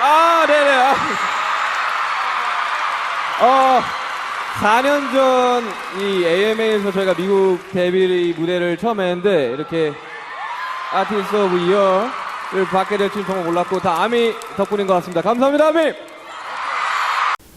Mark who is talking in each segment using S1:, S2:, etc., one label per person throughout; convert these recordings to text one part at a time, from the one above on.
S1: 아, 네네. 아. 어, 4년 전 이 AMA에서 저희가 미국 데뷔 무대를 처음 했는데 이렇게 아티스트 오브 이어를 받게 될 줄 정말 몰랐고 다 아미 덕분인 것 같습니다. 감사합니다, 아미!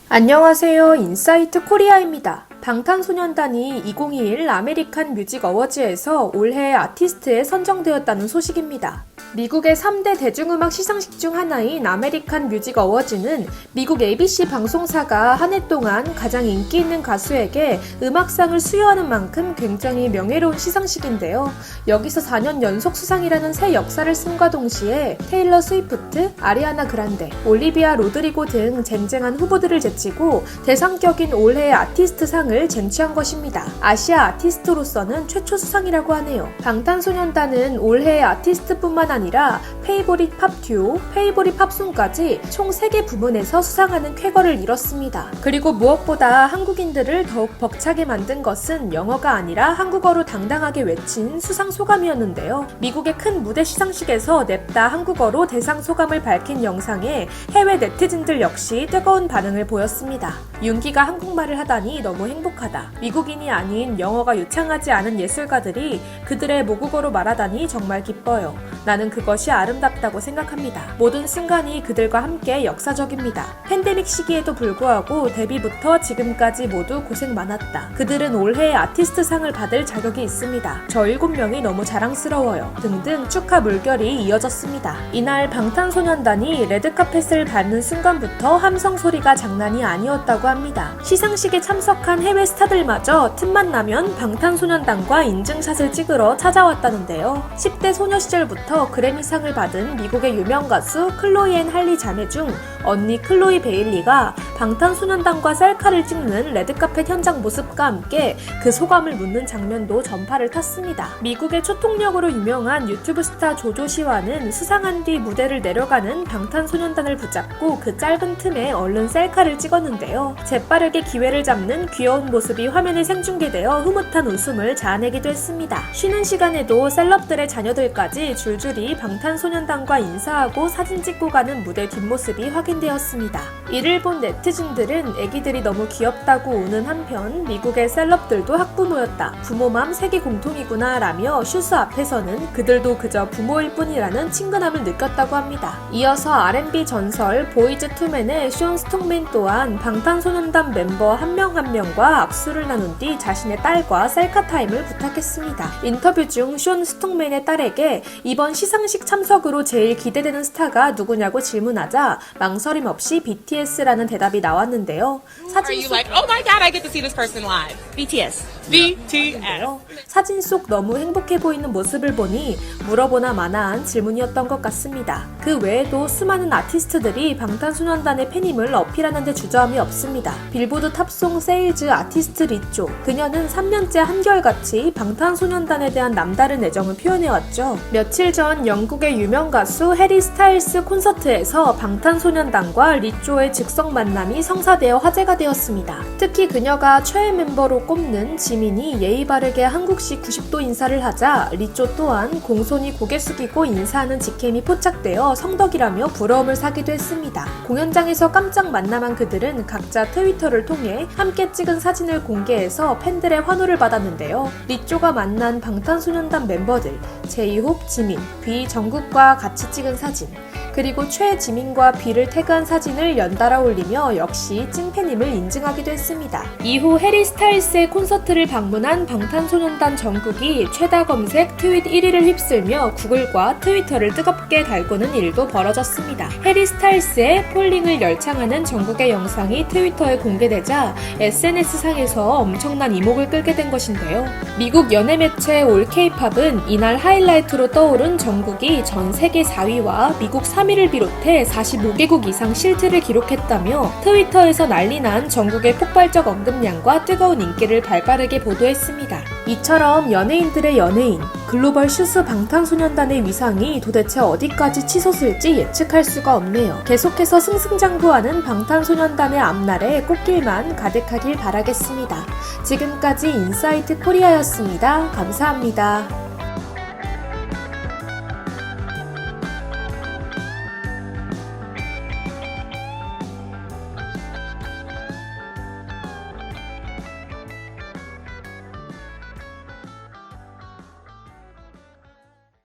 S2: 안녕하세요. 인사이트 코리아입니다. 방탄소년단이 2021 아메리칸 뮤직 어워즈에서 올해의 아티스트에 선정되었다는 소식입니다. 미국의 3대 대중음악 시상식 중 하나인 아메리칸 뮤직 어워즈는 미국 ABC 방송사가 한 해 동안 가장 인기 있는 가수에게 음악상을 수여하는 만큼 굉장히 명예로운 시상식인데요. 여기서 4년 연속 수상이라는 새 역사를 쓴과 동시에 테일러 스위프트, 아리아나 그란데, 올리비아 로드리고 등 쟁쟁한 후보들을 제치고 대상격인 올해의 아티스트 상을 쟁취한 것입니다. 아시아 아티스트로서는 최초 수상이라고 하네요. 방탄소년단은 올해의 아티스트뿐만 아니라 페이보릿 팝 듀오, 페이보릿 팝송까지 총 3개 부문에서 수상하는 쾌거를 이뤘습니다. 그리고 무엇보다 한국인들을 더욱 벅차게 만든 것은 영어가 아니라 한국어로 당당하게 외친 수상 소감이었는데요. 미국의 큰 무대 시상식에서 냅다 한국어로 대상 소감을 밝힌 영상에 해외 네티즌들 역시 뜨거운 반응을 보였습니다. 윤기가 한국말을 하다니 너무 행복 하다. 미국인이 아닌 영어가 유창하지 않은 예술가들이 그들의 모국어로 말하다니 정말 기뻐요. 나는 그것이 아름답다고 생각합니다. 모든 순간이 그들과 함께 역사적입니다. 팬데믹 시기에도 불구하고 데뷔부터 지금까지 모두 고생 많았다. 그들은 올해의 아티스트 상을 받을 자격이 있습니다. 저 7명이 너무 자랑스러워요. 등등 축하 물결이 이어졌습니다. 이날 방탄소년단이 레드카펫을 밟는 순간부터 함성 소리가 장난이 아니었다고 합니다. 시상식에 참석한 해외 스타들마저 틈만 나면 방탄소년단과 인증샷을 찍으러 찾아왔다는데요. 10대 소녀 시절부터 그래미상을 받은 미국의 유명 가수 클로이 앤 할리 자매 중 언니 클로이 베일리가 방탄소년단과 셀카를 찍는 레드카펫 현장 모습과 함께 그 소감을 묻는 장면도 전파를 탔습니다. 미국의 초통력으로 유명한 유튜브 스타 조조 시와는 수상한 뒤 무대를 내려가는 방탄소년단을 붙잡고 그 짧은 틈에 얼른 셀카를 찍었는데요. 재빠르게 기회를 잡는 귀여운 모습이 화면에 생중계되어 흐뭇한 웃음을 자아내기도 했습니다. 쉬는 시간에도 셀럽들의 자녀들까지 줄줄이 방탄소년단과 인사하고 사진 찍고 가는 무대 뒷모습이 확인되었습니다. 이를 본 네 티즌들은 애기들이 너무 귀엽다고 우는 한편 미국의 셀럽들도 학부모였다. 부모맘 세계 공통이구나 라며 슈스 앞에서는 그들도 그저 부모일 뿐이라는 친근함을 느꼈다고 합니다. 이어서 R&B 전설 보이즈 투맨의 쇼 스톡맨 또한 방탄소년단 멤버 한 명 한 명과 악수를 나눈 뒤 자신의 딸과 셀카 타임을 부탁했습니다. 인터뷰 중 쇼 스톡맨의 딸에게 이번 시상식 참석으로 제일 기대되는 스타가 누구냐고 질문하자 망설임 없이 BTS라는 대답이 나왔는데요.
S3: Are
S2: 사진 속
S3: like, oh my god, I get to see this person live?
S4: BTS.
S3: BTS.
S2: 사진 속 너무 행복해 보이는 모습을 보니 물어보나 마나한 질문이었던 것 같습니다. 그 외에도 수많은 아티스트들이 방탄소년단의 팬임을 어필하는 데 주저함이 없습니다. 빌보드 탑송 세일즈 아티스트 리쪼. 그녀는 3년째 한결같이 방탄소년단에 대한 남다른 애정을 표현해왔죠. 며칠 전 영국의 유명 가수 해리 스타일스 콘서트에서 방탄소년단과 리쪼의 즉석 만남이 성사되어 화제가 되었습니다. 특히 그녀가 최애 멤버로 꼽는 지민이 예의 바르게 한국식 90도 인사를 하자 리쪼 또한 공손히 고개 숙이고 인사하는 직캠이 포착되어 성덕이라며 부러움을 사기도 했습니다. 공연장에서 깜짝 만남한 그들은 각자 트위터를 통해 함께 찍은 사진을 공개해서 팬들의 환호를 받았는데요. 리쪼가 만난 방탄소년단 멤버들 제이홉, 지민, 비, 정국과 같이 찍은 사진 그리고 최지민과 비를 태그한 사진을 연달아 올리며 역시 찐팬임을 인증하기도 했습니다. 이후 해리 스타일스의 콘서트를 방문한 방탄소년단 정국이 최다 검색 트윗 1위를 휩쓸며 구글과 트위터를 뜨겁게 달구는 일도 벌어졌습니다. 해리 스타일스의 폴링을 열창하는 정국의 영상이 트위터에 공개되자 SNS상에서 엄청난 이목을 끌게 된 것인데요. 미국 연예 매체 올 케이팝은 이날 하이라이트로 떠오른 정국이 전 세계 4위와 미국 3위 를 비롯해 45개국 이상 실트를 기록했다며 트위터에서 난리난 정국의 폭발적 언급량과 뜨거운 인기를 발빠르게 보도했습니다. 이처럼 연예인들의 연예인, 글로벌 슈스 방탄소년단의 위상이 도대체 어디까지 치솟을지 예측할 수가 없네요. 계속해서 승승장구하는 방탄소년단의 앞날에 꽃길만 가득하길 바라겠습니다. 지금까지 인사이트 코리아였습니다. 감사합니다.